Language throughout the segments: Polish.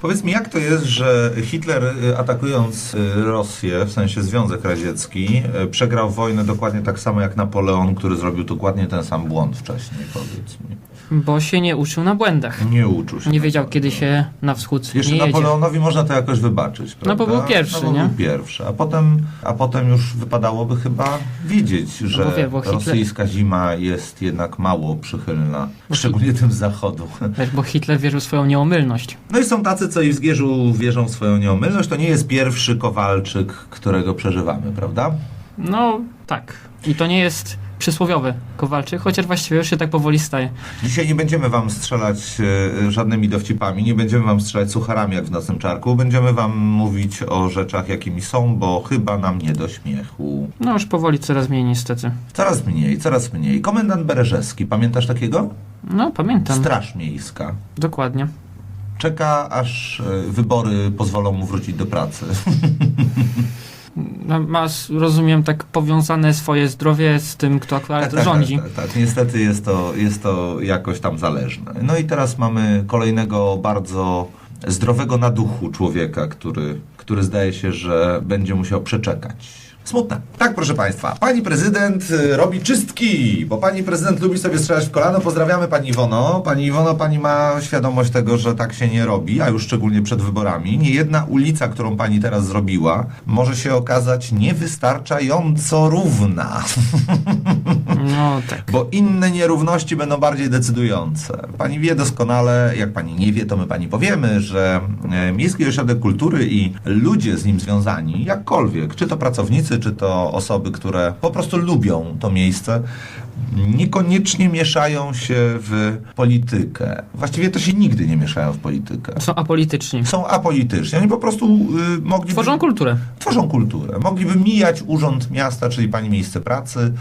Powiedz mi, jak to jest, że Hitler y, atakując y, Rosję, w sensie Związek Radziecki, y, przegrał wojnę dokładnie tak samo jak Napoleon, który zrobił dokładnie ten sam błąd wcześniej, powiedz mi. Bo się nie uczył na błędach. Nie uczył się. Nie wiedział, kiedy się na wschód Jeszcze nie jedzie. Napoleonowi można to jakoś wybaczyć, prawda? No, bo był pierwszy, no, bo nie? był pierwszy, a potem, a potem już wypadałoby chyba wiedzieć, że bo wie, bo Hitler- rosyjska zima jest jednak mało przychylna, szczególnie tym z zachodu. Wiesz, bo Hitler wierzył w swoją nieomylność. No i są tacy, co i w Zgierzu wierzą w swoją nieomylność. To nie jest pierwszy Kowalczyk, którego przeżywamy, prawda? No, tak. I to nie jest przysłowiowy Kowalczyk, chociaż właściwie już się tak powoli staje. Dzisiaj nie będziemy wam strzelać e, żadnymi dowcipami, nie będziemy wam strzelać sucharami jak w nocnym czarku. Będziemy wam mówić o rzeczach, jakimi są, bo chyba nam nie do śmiechu. No już powoli coraz mniej niestety. Coraz mniej, coraz mniej. Komendant Bereżewski, pamiętasz takiego? No, pamiętam. Straż miejska. Dokładnie. Czeka, aż e, wybory pozwolą mu wrócić do pracy. Ma, ma, rozumiem, tak powiązane swoje zdrowie z tym, kto akurat rządzi. Tak, tak, tak. Niestety jest to, jest to jakoś tam zależne. No i teraz mamy kolejnego bardzo zdrowego na duchu człowieka, który, który zdaje się, że będzie musiał przeczekać. Smutne. Tak, proszę Państwa. Pani prezydent y, robi czystki, bo pani prezydent lubi sobie strzelać w kolano. Pozdrawiamy pani Iwono. Pani Iwono, pani ma świadomość tego, że tak się nie robi, a już szczególnie przed wyborami. Nie jedna ulica, którą pani teraz zrobiła, może się okazać niewystarczająco równa. No tak. Bo inne nierówności będą bardziej decydujące. Pani wie doskonale, jak pani nie wie, to my pani powiemy, że e, Miejski Ośrodek Kultury i ludzie z nim związani, jakkolwiek, czy to pracownicy, czy to osoby, które po prostu lubią to miejsce, niekoniecznie mieszają się w politykę. Właściwie to się nigdy nie mieszają w politykę. Są apolityczni. Są apolityczni. Oni po prostu y, mogliby... Tworzą kulturę. tworzą kulturę. Mogliby mijać urząd miasta, czyli pani miejsce pracy,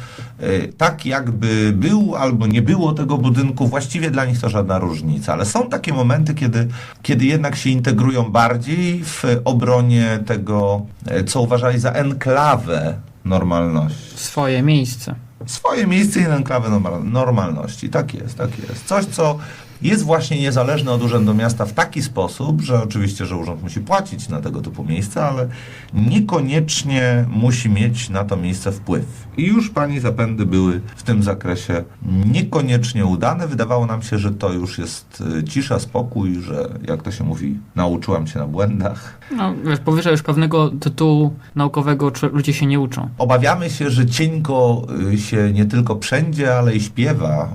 y, tak jakby był albo nie było tego budynku. Właściwie dla nich to żadna różnica. Ale są takie momenty, kiedy, kiedy jednak się integrują bardziej w obronie tego, y, co uważali za enklawę normalności. Swoje miejsce. Swoje miejsce i enklawę normal- normalności. Tak jest, tak jest. Coś, co jest właśnie niezależne od Urzędu Miasta w taki sposób, że oczywiście, że urząd musi płacić na tego typu miejsca, ale niekoniecznie musi mieć na to miejsce wpływ. I już pani zapędy były w tym zakresie niekoniecznie udane. Wydawało nam się, że to już jest y, cisza, spokój, że jak to się mówi, nauczyłam się na błędach. No, wiesz, powyżej już pewnego tytułu naukowego czy- ludzie się nie uczą. Obawiamy się, że cienko y, się nie tylko przędzie, ale i śpiewa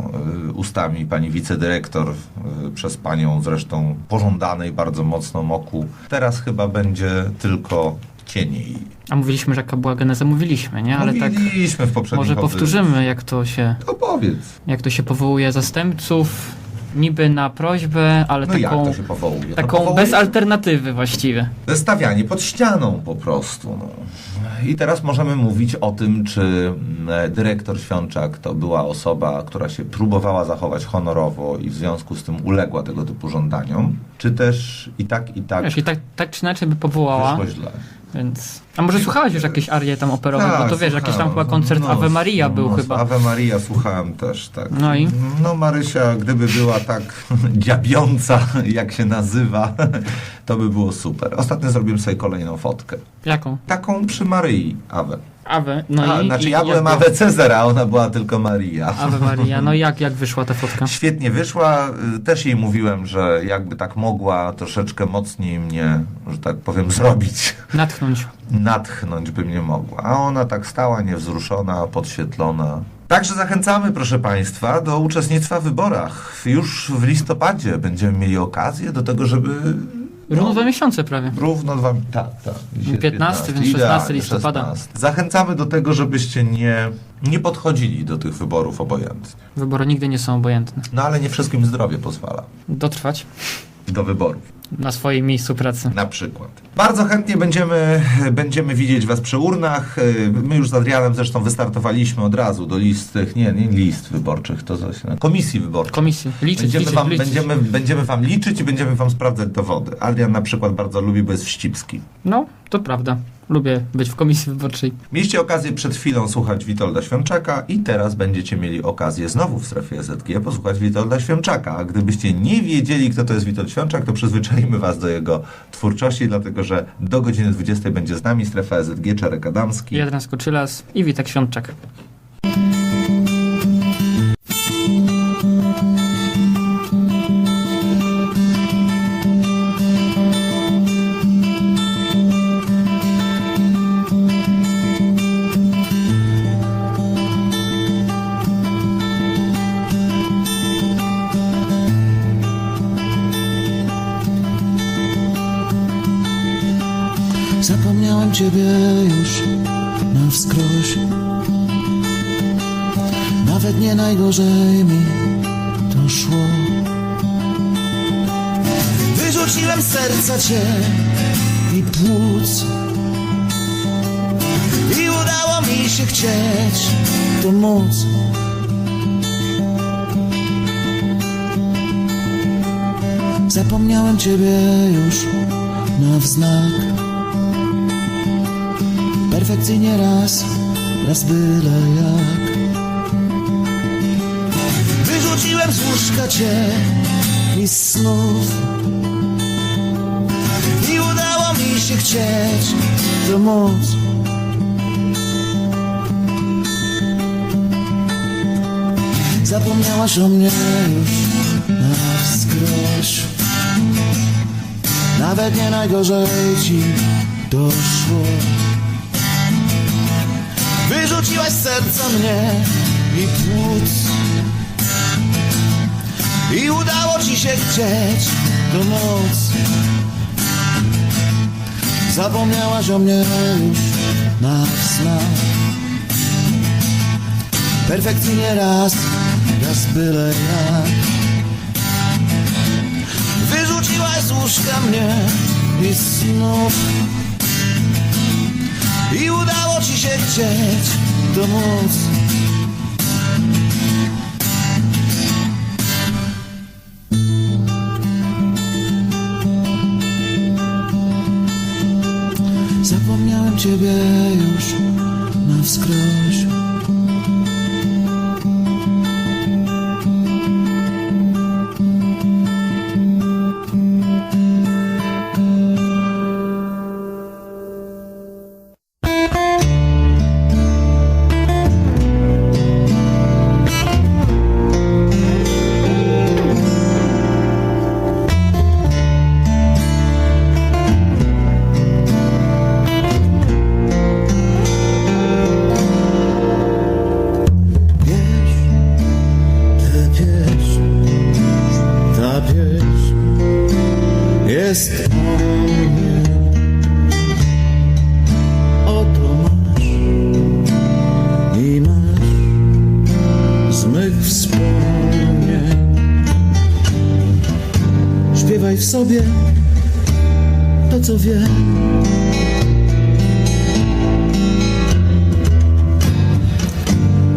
y, ustami pani wicedyrektor, przez panią zresztą pożądanej bardzo mocno moku. Teraz chyba będzie tylko cieniej. A mówiliśmy, że jaka była geneza, mówiliśmy, nie? Ale tak Mówiliśmy w poprzednim może powtórzymy, jak to się, To powiedz. jak to się powołuje zastępców, niby na prośbę, ale No jak taką, to się powołuje? To taką powołuje- bez alternatywy właściwie. Stawianie pod ścianą po prostu. No. I teraz możemy mówić o tym, czy mm, dyrektor Świączak to była osoba, która się próbowała zachować honorowo i w związku z tym uległa tego typu żądaniom, czy też i tak, i tak Wiesz, i tak, tak czy inaczej by powołała, wyszło źle. Więc... A może słuchałeś już jakieś arie tam operowe, bo to wiesz, jakiś tam chyba koncert No, Ave Maria był no, chyba. Ave Maria słuchałem też, tak. No i? No Marysia, gdyby była tak dziabiąca, jak się nazywa, to by było super. Ostatnio zrobiłem sobie kolejną fotkę. Jaką? Taką przy Maryi Ave. Ave, no a, i... znaczy i ja byłem? Ave Cezara, a ona była tylko Maria. Ave Maria, no jak, jak wyszła ta fotka? Świetnie wyszła. Y, Też jej mówiłem, że jakby tak mogła troszeczkę mocniej mnie, że tak powiem, zrobić. Natchnąć. Natchnąć by mnie mogła. A ona tak stała niewzruszona, podświetlona. Także zachęcamy, proszę Państwa, do uczestnictwa w wyborach. Już w listopadzie będziemy mieli okazję do tego, żeby... Równo dwa miesiące prawie. Równo dwa... Tak, tak. Dzisiaj 15, więc 16 Idealnie, listopada. 16. Zachęcamy do tego, żebyście nie, nie podchodzili do tych wyborów obojętnie. Wybory nigdy nie są obojętne. No ale nie wszystkim zdrowie pozwala Dotrwać do wyborów. Na swoim miejscu pracy. Na przykład. Bardzo chętnie będziemy, będziemy widzieć Was przy urnach. My już z Adrianem zresztą wystartowaliśmy od razu do list, nie, nie list wyborczych, to coś, komisji wyborczych. Komisji. Liczyć, Będziemy liczyć, wam, liczyć. będziemy, będziemy wam liczyć i będziemy wam sprawdzać dowody. Adrian na przykład bardzo lubi, bo jest wścibski. No, to prawda. Lubię być w komisji wyborczej. Mieliście okazję przed chwilą słuchać Witolda Świączaka i teraz będziecie mieli okazję znowu w strefie EZG posłuchać Witolda Świączaka. A gdybyście nie wiedzieli, kto to jest Witold Świączak, to przyzwyczaimy was do jego twórczości, dlatego że do godziny 20 będzie z nami strefa EZG Czarek Adamski. Jadran Skoczylas i Witek Świątczak. Zapomniałem ciebie już na wskroś. Nawet nie najgorzej mi to szło. Wyrzuciłem serca cię i płuc. I udało mi się chcieć to móc. Zapomniałem ciebie już na wznak perfekcyjnie raz, raz byle jak. Wyrzuciłem z łóżka cię i z snów i udało mi się chcieć to móc. Zapomniałaś o mnie już na wskroś. Nawet nie najgorzej ci doszło. Wyrzuciłaś serca mnie i płuc. I udało ci się chcieć do noc. Zapomniałaś o mnie już na snach. Perfekcyjnie raz, raz byle jak. Wyrzuciłaś z łóżka mnie i snów. I udało ci się chcieć to móc Zapomniałem ciebie już na wskroś to, co wiem.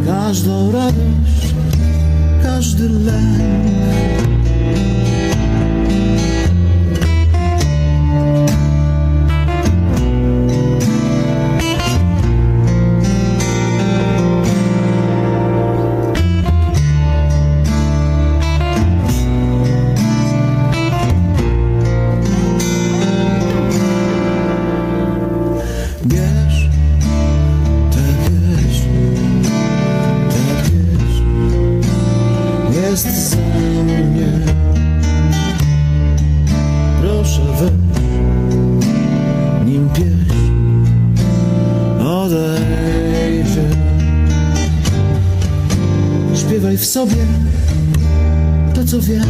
każdą radość, każdy lęk. Jest za mnie. Proszę weź, nim pieśń odejdzie. Śpiewaj w sobie to, co wiem.